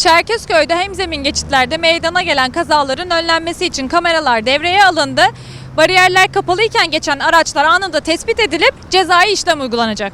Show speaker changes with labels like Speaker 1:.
Speaker 1: Çerkezköy'de hemzemin geçitlerde meydana gelen kazaların önlenmesi için kameralar devreye alındı. Bariyerler kapalıyken geçen araçlar anında tespit edilip cezai işlem uygulanacak.